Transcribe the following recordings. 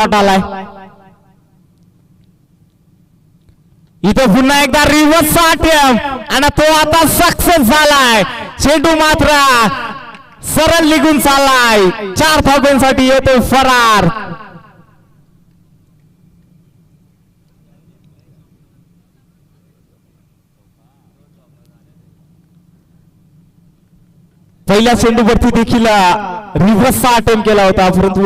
आलाय इथं पुन्हा एकदा रिव्हर्स अटेम्प आणि तो आता सक्सेस झालाय. चेंडू मात्र सरळ निघून चाललाय. चार धाब्यांसाठी येतो फरार. पहिल्या चेंडूवरती देखील रिव्हर्सचा अटेम्प्ट केला होता. परंतु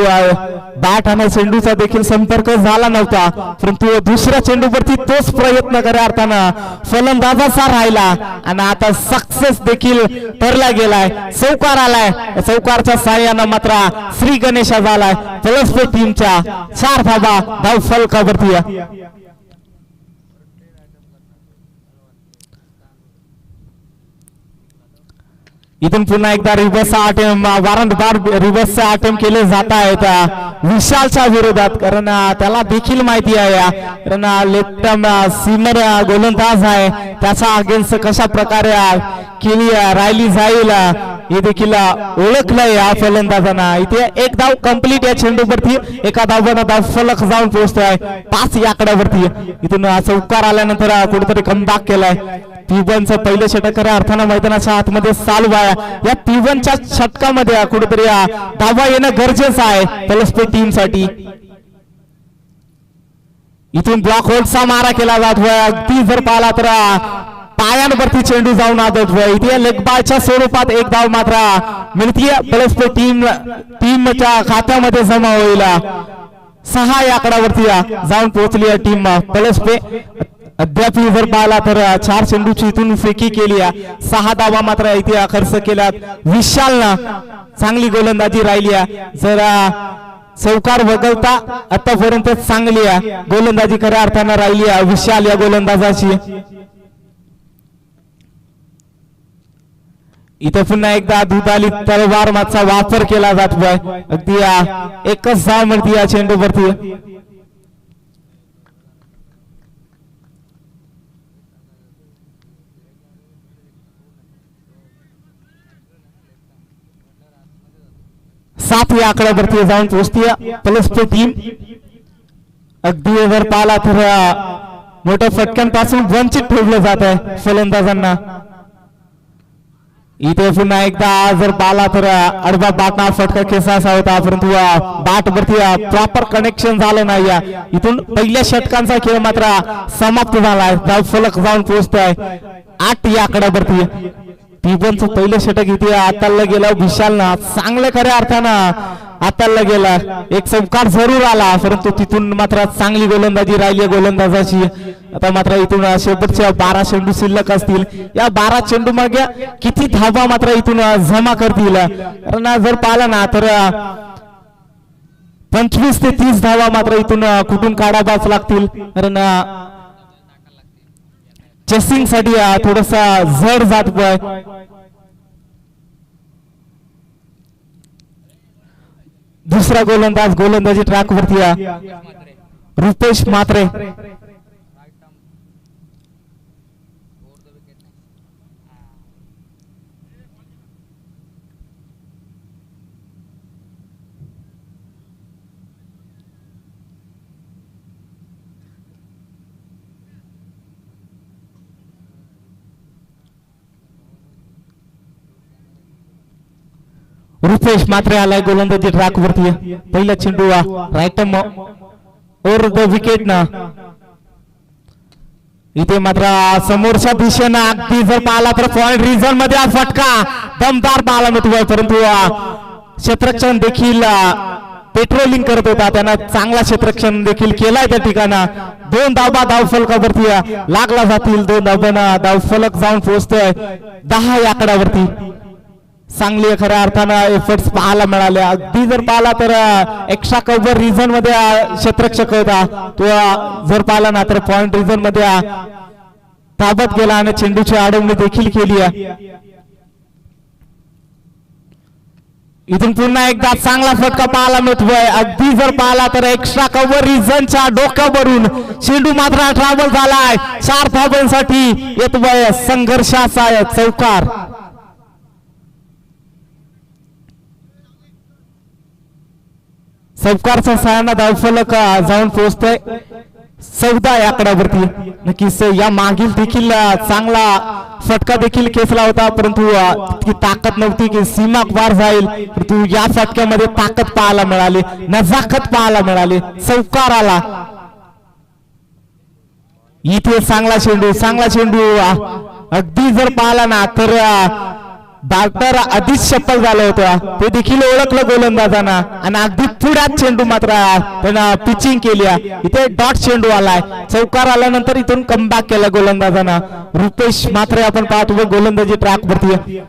बॅट आणि चेंडूचा देखील संपर्क झाला नव्हता. परंतु दुसऱ्या चेंडूवरती तोच प्रयत्न खऱ्या अर्थानं फलंदाजाचा राहिला. आणि आता सक्सेस देखील ठरला गेलाय. चौकार आलाय. चौकारच्या साह्यानं मात्र श्री गणेशा झालाय. पलसपे टीमच्या चार धाबा धाव फलकावरती आहे. इथून पुन्हा एकदा रिव्हर्सचा अटेम्प वारंवार रिव्हर्सचा अटेम्प केले जात आहेत. विशालच्या विरोधात कारण त्याला देखील माहिती आहे. कारण लेफ्ट सिमर गोलंदाज आहे. त्याचा अगेन्स्ट कशा प्रकारे केली राहिली जाईल हे देखील ओळखलंय या फलंदाजांना. इथे एक धाव कंप्लीट या चेंडूवरती एका धावानं धाव फलक जाऊन पोहोचतोय. पाच या आकड्यावरती इथून चौकार आल्यानंतर कुठेतरी कमबॅक केलाय. पिवनचं पहिलं षटक खऱ्या अर्थानं मैदानाच्या आतमध्ये चालू आहे. या पिवनच्या षटकामध्ये कुठेतरी धावा येणं गरजेचं आहे. पलस्पे टीमसाठी इथून ब्लॉक होल्डचा मारा केला जातोय अगदी जर पाहिला तर पायांवरती चेंडू जाऊन आदतोय इथे लेगबाळच्या स्वरूपात एक धाव मात्र मिळतीय. पलस्पे टीम टीमच्या खात्यामध्ये जमा होईल. सहा या आकड्यावरती जाऊन पोहोचली आहे टीम पलस्पे अद्याप जर पाहिला तर चार चेंडूची इथून फेकी केली आहे. सहा धावा मात्र इथे खर्च केल्यात. विशालना चांगली गोलंदाजी राहिली आहे. जर चौकार वगळता आतापर्यंत चांगली आहे. गोलंदाजी खऱ्या अर्थानं राहिली आहे. विशाल या गोलंदाजाची. इथं पुन्हा एकदा दुधाली तलवार मागचा वापर केला जातोय. अगदी एकच धाव मिळते या चेंडूवरती. सात या आकड्यावरती जाऊन पोहोचते प्लस तो टीम। अगदी जर पाहिला तर मोठ्या फटक्यांपासून वंचित हो ठेवलं जात आहे फलंदाजांना इथे पुन्हा एकदा जर पाला तर अर्धा आडवा बाटना फटका केसा असा होता परंतु बाट वरती प्रॉपर कनेक्शन झालं नाही या। इथून पहिल्या षटकांचा खेळ मात्र समाप्त झालाय आहे फलक जाऊन पोहोचतोय आठ या आकड्यावरती टिबनचं पहिलं षटक इथे आताला गेलं विशालनं. चांगल्या खऱ्या अर्थानं आताला गेला. एक चौकार जरूर आला परंतु तिथून मात्र चांगली गोलंदाजी राहिली गोलंदाजाची. आता मात्र इथून शेवटच्या बारा चेंडू शिल्लक असतील. या बारा चेंडू मागे किती धावा मात्र इथून जमा करतील? कारण जर पाहिलं ना तर पंचवीस ते तीस धावा मात्र इथून कुठून काढावाच लागतील? कारण चेसिंगसाठी थोडासा जड जात आहे दुसरा गोलंदाज गोलंदाजी ट्रॅक वरती आहे. रुपेश मात्रे रुपेश मात्रे आलाय गोलंदाजी ट्रॅक वरती पहिला चेंडू राईट ओर द विकेट ना. इथे मात्र समोरच्या दिशेनं अगदी जर पाहिला तर पॉईंट रिझनमध्ये हा फटका. दमदार पाहिला मिळतोय परंतु क्षेत्रक्षण देखील पेट्रोलिंग करत होता. त्यानं चांगला क्षेत्रक्षण देखील केलाय त्या ठिकाणा. दोन धावा धाव फलकावरती लागला जातील. दोन धावांना धाव फलक जाऊन पोहोचतोय. दहा आकड्यावरती. चांगली खऱ्या अर्थानं एफर्ट्स पाहायला मिळाले. अगदी जर पाहिला तर एक्स्ट्रा कव्हर रिझनमध्ये क्षेत्रक्षक होता. तो जर पाहिला ना तर पॉइंट रिझनमध्ये ताबत गेला आणि चेंडूची अडवणी देखील केली आहे. इथून पुन्हा एकदा चांगला फटका पाहायला मिळतोय. अगदी जर पाहिला तर एक्स्ट्रा कव्हर रिझनच्या डोक्यावरून चेंडू मात्र ट्रॅव्हल झालाय. चार धाबांसाठी येतोय संघर्षाचा चौकार. चौकारचा सहाना धावफलक जाऊन पोहोचतोय. चौदा या आकड्यावरती. नक्कीच या मागील देखील चांगला फटका देखील खेचला होता परंतु ती ताकद नव्हती की सीमा पार जाईल. परंतु या फटक्यामध्ये ताकद पाहायला मिळाली. नजाकत पाहायला मिळाली. चौकार आला इथे चांगला चेंडू चांगला चेंडू अगदी जर पाहिला ना तर डॉक्टर आधीच सफल झालं होतं. ते देखील ओळखलं गोलंदाजांना. आणि अगदी पुढ्यात चेंडू मात्र त्यानं पिचिंग केली. इथे डॉट चेंडू आलाय. चौकार आल्यानंतर इथून कमबॅक केला गोलंदाजांना. रुपेश मात्र आपण पाहतो गोलंदाजी ट्रॅक वरती.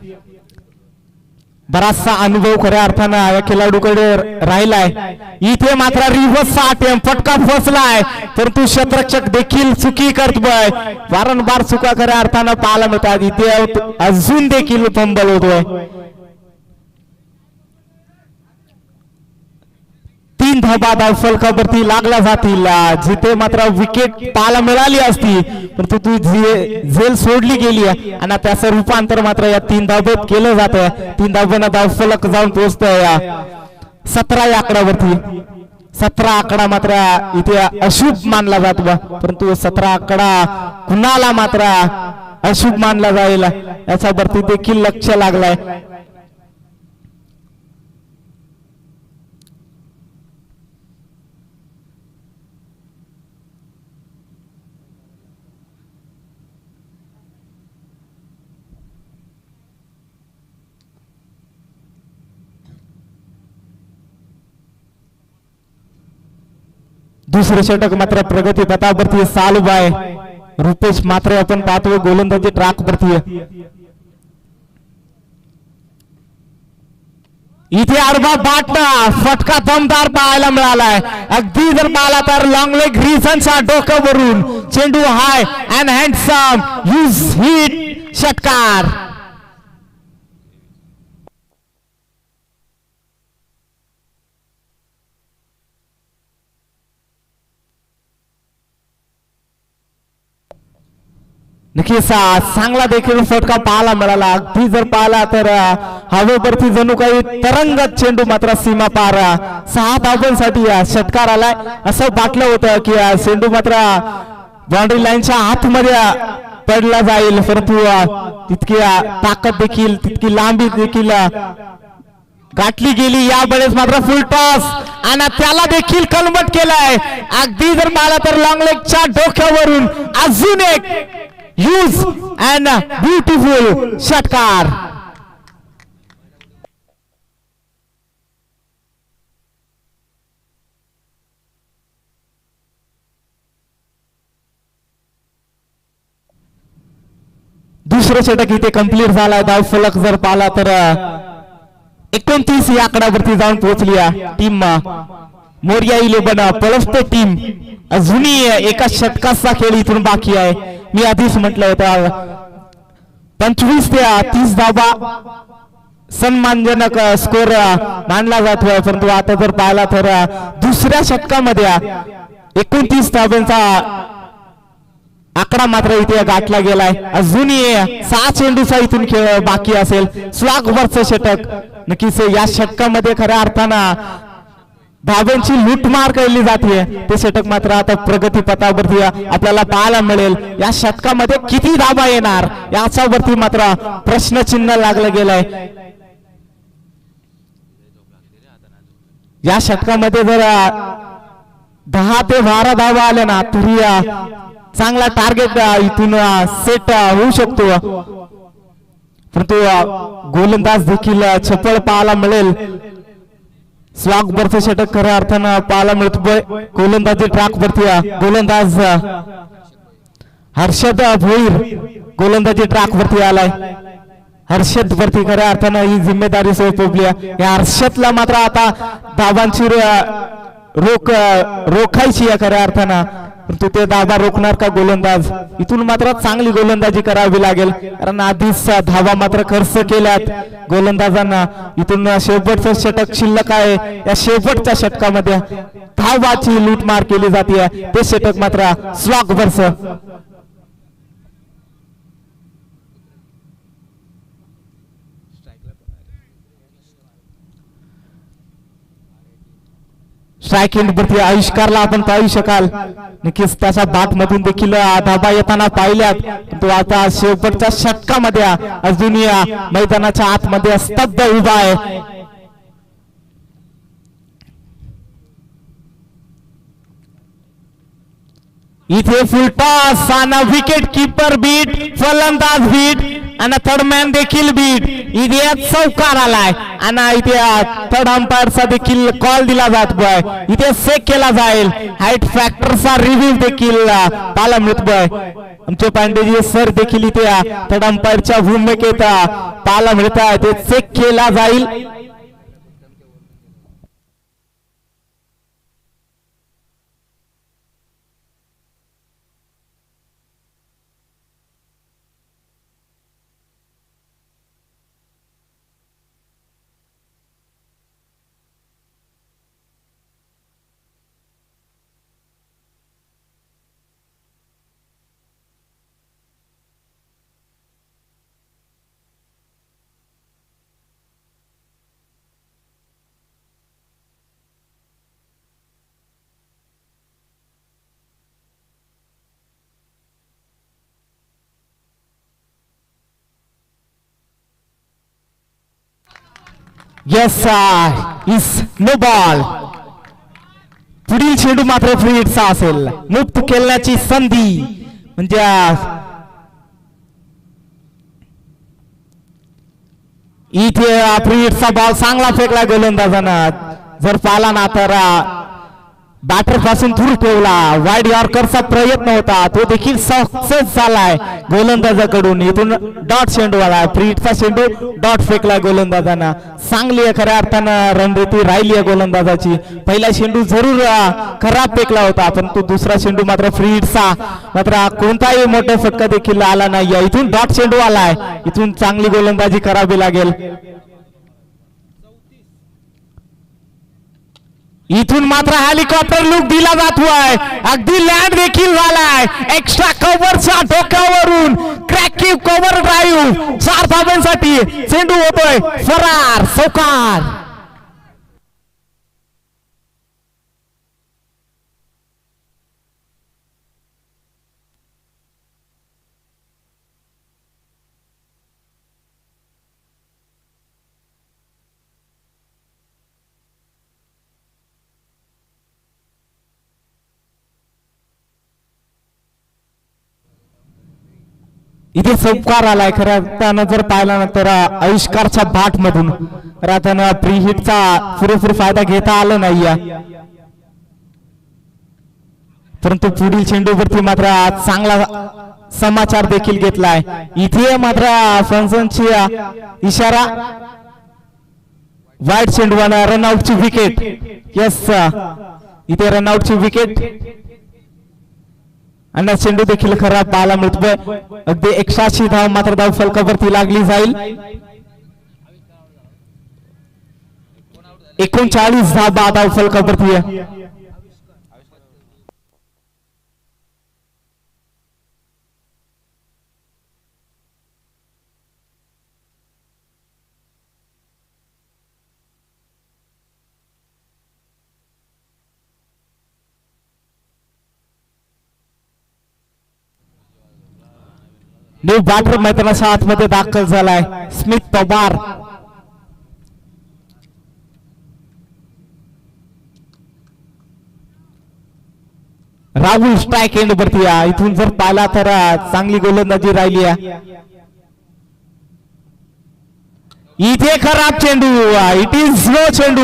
बराचसा अनुभव खऱ्या अर्थानं या खेळाडूकडे राहिलाय. इथे मात्र रिव्हर्सचा अटेम्प फटका फसलाय. परंतु शत्रक्षक देखील चुकी करतोय वारंवार चुका खऱ्या अर्थानं पाहायला मिळतात. इथे अजून देखील फंबल होतोय. तीन धाबा धावफलकावरती लागला लागल्या जातील. जिथे मात्र विकेट पाहायला मिळाली असती परंतु तू झेल सोडली गेली आहे. आणि त्याचं रूपांतर मात्र या तीन धाबेत केलं जात. आहे तीन धाब्यानं धावफलक जाऊन पोहोचतोय. या सतरा या आकड्यावरती. सतरा आकडा मात्र इथे अशुभ मानला जातो परंतु सतरा आकडा कुणाला मात्र अशुभ मानला जाईल? याच्यावरती देखील लक्ष लागलाय. दुसरे षटक मात्र प्रगती पथावरती चालू आहे. रुपेश मात्र आपण पाहतो गोलंदाजी ट्रॅक वरती इथे आडवा बाटला फटका दमदार पाहायला मिळालाय. अगदी जर पाहिला तर लॉंग लेग डोकं वरून चेंडू high and handsome huge hit षटकार. नक्कीच चांगला देखील फटका पाहायला मिळाला. अगदी जर पाहिला तर हवेवरती जणू काही तरंगत चेंडू मात्र सीमा पार सहा धावांसाठी षटकार आलाय. असं वाटलं होतं की चेंडू मात्र बाउंड्री लाईनच्या आतमध्ये पडला जाईल. परंतु तितकी ताकद देखील तितकी लांबी देखील गाठली गेली. या वेळेस मात्र फुल टॉस आणि त्याला देखील कलमट केलाय. अगदी जर मला तर लॉंग लेगच्या डोक्यावरून अजून एक यूज अँड ब्युटिफुल षटकार दुसरं षटक इथे कंप्लीट झालाय. धाव फलक जर पाहिला तर एकोणतीस या आकड्यावरती जाऊन पोहोचली team Morya eleven Palaspe team अजूनही एका षटकाचा खेळ इथून बाकी आहे. मी आधीच म्हटलं होतं. पंचवीस ते तीस धावा सन्मानजनक स्कोर मानला जातो परंतु आता जर पाहिला तर दुसऱ्या षटकामध्ये एकोणतीस धाब्यांचा आकडा मात्र इथे गाठला गेलाय. अजूनही सहा चेंडूचा इथून खेळ बाकी असेल. स्वागवरचं षटक. नक्कीच या षटकामध्ये खऱ्या अर्थानं धाब्यांची लूटमार केली जाते ते षटक मात्र आता प्रगती पथावरती आपल्याला पाहायला मिळेल या षटकामध्ये किती धाबा येणार? याच्यावरती मात्र प्रश्नचिन्ह लागलं गेलंय. या षटकामध्ये जर दहा ते बारा धावा आले ना तरी चांगला टार्गेट इथून सेट होऊ शकतो. परंतु गोलंदाज देखील छपळ पाहायला मिळेल. स्वाग वरचं षटक खऱ्या अर्थानं पाहायला मिळतो गोलंदाजी ट्रॅक वरती गोलंदाज हर्षद भोईर गोलंदाजी ट्रॅक वरती आलाय. हर्षद वरती खऱ्या अर्थानं ही जिम्मेदारी सोपवली या हर्षदला मात्र आता धावांची रोख रोखायची या खऱ्या अर्थानं. परंतु ते दादा रोखणार का गोलंदाज? इथून मात्र चांगली गोलंदाजी करावी लागेल. कारण आधीच धावा मात्र खर्च केल्यात गोलंदाजांना. इथून शेवटचं षटक शिल्लक आहे. या शेवटच्या षटकामध्ये धावाची लूटमार केली जाते. ते षटक मात्र स्वाग वर्ष स्ट्राईक वरती आविष्कारला आपण पाहू शकाल नक्कीच त्याच्या बात मधून देखील धाबा येताना पाहिल्यात. तो आता शेवटच्या षटकामध्ये अजूनही या मैदानाच्या आतमध्ये स्तब्ध उभा आहे. इथे फुलटॉस आणि विकेट किपर बीट फलंदाज बीट आणि थर्ड मॅन देखील बीट इथे चौकार आलाय. आणि इथे थर्ड अंपायरचा देखील कॉल दिला जात बॉय इथे सेक केला जाईल. हाईट फॅक्टरचा रिव्ह्यू देखील पाला पाहायला मिळत बॉय आमचे पांडेजी सर देखील इथे थर्ड अंपायरच्या भूमिकेत पाला मिळत आहे ते चेक केला जाईल. येस इस नो बॉल पुढील चेंडू मात्र फ्री असेल. मुक्त खेळण्याची संधी. म्हणजे इथे फ्रीडचा बॉल चांगला फेकला गोलंदाजानं. जर पाला ना तर बॅटरपासून दूर ठेवला. वाईड यॉर्करचा प्रयत्न होता. तो देखील सक्सेस झालाय. गोलंदाजाकडून. इथून डॉट चेंडू आला फ्रीटचा चेंडू डॉट फेकला गोलंदाजानं. चांगली आहे खऱ्या अर्थानं. रणनीती राहिली आहे गोलंदाजाची. पहिला चेंडू जरूर खराब फेकला होता. परंतु दुसरा चेंडू मात्र फ्रीटचा मात्र कोणताही मोठा फटका देखील आला नाही इथून डॉट चेंडू आलाय इथून चांगली गोलंदाजी करावी लागेल. इथून मात्र हेलिकॉप्टर लुक दिला जातोय. अगदी लँड देखील झालाय. एक्स्ट्रा कव्हरच्या डोक्यावरून क्रॅकिव कव्हर ड्राईव्ह चार धाब्यांसाठी चेंडू होतोय. फरार सोकार इथे संपकार आलाय खऱ्या त्यानं जर पाहिला ना तर आविष्कारच्या बाट मधून त्यानं प्री हिटचा पुरेपूर फायदा घेता आला नाहीये परंतु पुढील चेंडूवरती मात्र चांगला समाचार देखील घेतलाय. इथे मात्र फनसनची इशारा. वाईट चेंडू रनआउटची विकेट येस इथे रनआउटची विकेट आणि चेंडू देखील खराब पाहायला मिळतोय. अगदी एकशे धाव मात्र धाव फलकावरती लागली जाईल. एकोणचाळीस धाव बा धाव फलकावरती आहे. न्यू बॅटर मैदानाच्या आतमध्ये दाखल झालाय. Smith Pawar. Rahul strike end वरती इथून जर पाहिला तर चांगली गोलंदाजी राहिली आहे. इथे खराब चेंडू इट इज नो चेंडू.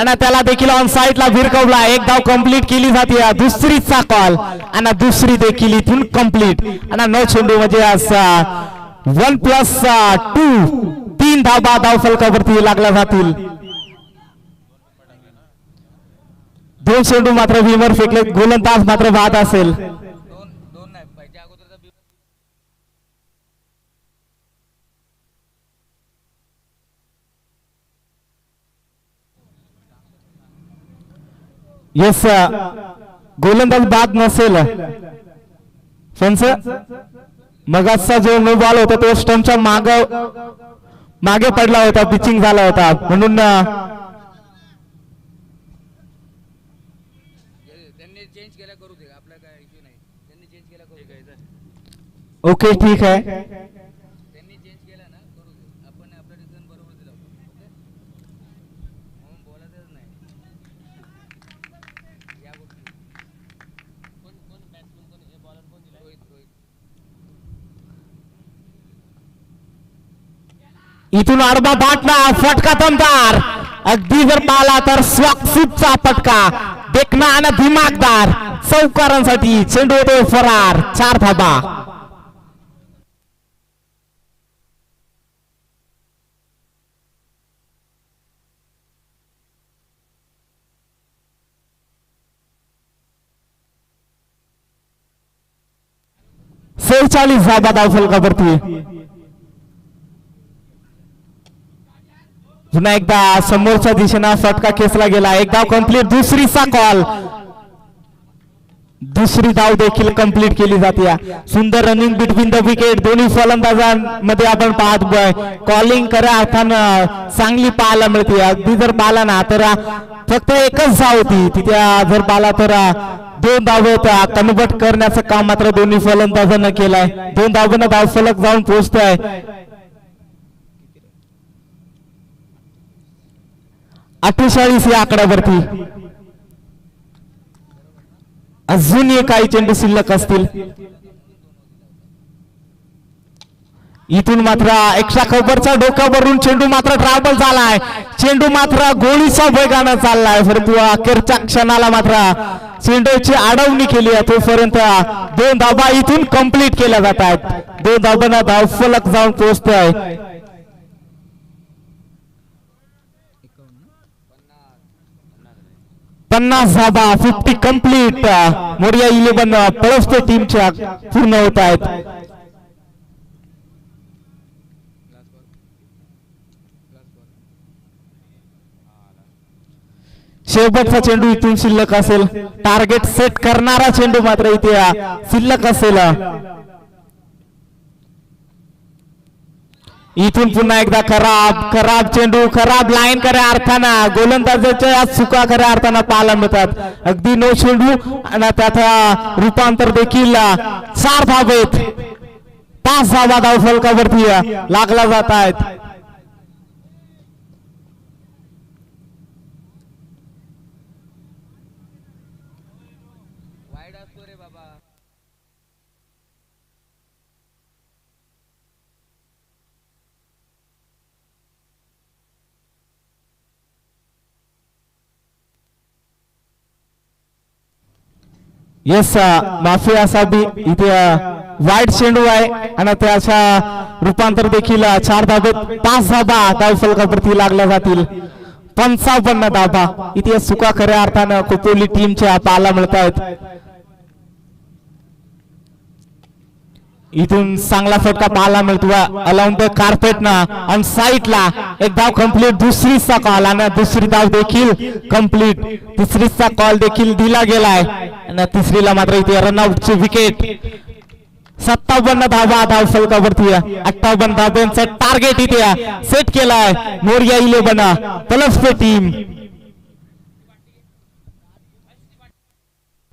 आणि त्याला देखील ऑन साईडला भिरकवला. एक धाव कंप्लीट केली जाते. दुसरीचा कॉल आणि दुसरी देखील इथून कंप्लीट आणि नो चेंडू म्हणजे वन प्लस टू तीन धाव दहा धाव फलकावरती लागल्या जातील. दोन चेंडू मात्र विमर फेकले गोलंदाज मात्र बाद असेल दोन दोन नाही पाहिजे अगोदरचा बी- येस गोलंदाज बाद नसेल. मगाचा जो नो बॉल होता तो स्टंपच्या माग मागे पडला होता पिचिंग झाला होता. म्हणून अं, त्यांनी चेंज केला करू दे आपला काय इश्यू नाही त्यांनी चेंज केला करू दे ओके ठीक आहे त्यांनी चेंज केला ना करू दे आपण आपला डिसिजन बरोबर दिला ओके म्हणून बोलायचंच नाही या गोष्टी कोण कोण बॅट्समन कोण हे बॉलर कोण दिला रोहित रोहित इथून अर्धा बाटला फटका दमदार. अगदी जर पाला तर स्वाक्सूटचा फटका. देखना आणि दिमागदार. चौकारांसाठी चेंडू देव फरार. चार धाबा. सेहेचाळीस धाबा धाव फलकावरती पुन्हा एकदा समोरच्या दिशेनं फटका खेचला गेला. एक धाव कंप्लीट दुसरीचा कॉल दुसरी धाव देखील कंप्लीट केली जाते. सुंदर रनिंग बिटवीन द विकेट दोन्ही फलंदाजांमध्ये आपण पाहतोय. कॉलिंग करा अर्थानं चांगली पाहायला मिळते. अगदी जर पाहिला ना तर फक्त एकच धाव होती. तिथे जर पाहिला तर दोन धावेत कन्वर्ट करण्याचं काम मात्र दोन्ही फलंदाजांना केलंय. दोन धावांना धाव फलक जाऊन पोहोचतोय. अठ्ठेचाळीस या आकड्यावरती. अजूनही काही चेंडू शिल्लक असतील. इथून मात्र एक्स्ट्रा खबरच्या डोक्यावरून चेंडू मात्र ट्रॅव्हल झालाय. चेंडू मात्र गोळीचा वेगानं चाललाय. परंतु अखेरच्या क्षणाला मात्र चेंडूची अडवणी केली आहे. तोपर्यंत दोन धाबा इथून कंप्लीट केल्या जात आहेत. दोन धाबांना धाव फलक जाऊन पोहोचतोय. पन्नास धाबा fifty complete Moriya eleven Palaspe टीमच्या पूर्ण होत आहेत. शेवटचा चेंडू इथून शिल्लक असेल. टार्गेट सेट करणारा चेंडू मात्र इथे शिल्लक असेल. इथून पुन्हा एकदा खराब खराब चेंडू खराब लाईन खऱ्या अर्थानं. गोलंदाजाच्या या चुका खऱ्या अर्थानं पाहायला मिळतात अगदी नो चेंडू आणि त्याचा रूपांतर देखील चार धावेत. पाच धावा धाव फलकावरती लागला जात आहेत वाईड असतो रे बाबा येस माफी असा बी इथे वाईट चेंडू आहे. आणि त्याच्या रूपांतर देखील अ, चार धाबेत पाच धाबा धाव फलकावरती लागल्या जातील. पंचावन्न धाबा. इथे सुका खऱ्या अर्थानं खोपोली टीमच्या पाहायला मिळत आहेत इथून चांगला फटका पाहायला मिळतो. अलाउंड द कार्पेट ना ऑन साईडला एक धाव कंप्लीट दुसरीचा कॉल आणि दुसरी धाव देखील कंप्लीट तिसरीचा कॉल देखील दिला गेलाय. आणि तिसरीला मात्र इथे रनआउटची विकेट सत्तावन्न धावा धाव फलकावरती अठ्ठावन्न धाब्यांचं टार्गेट इथे सेट केलाय. Morya eleven plus team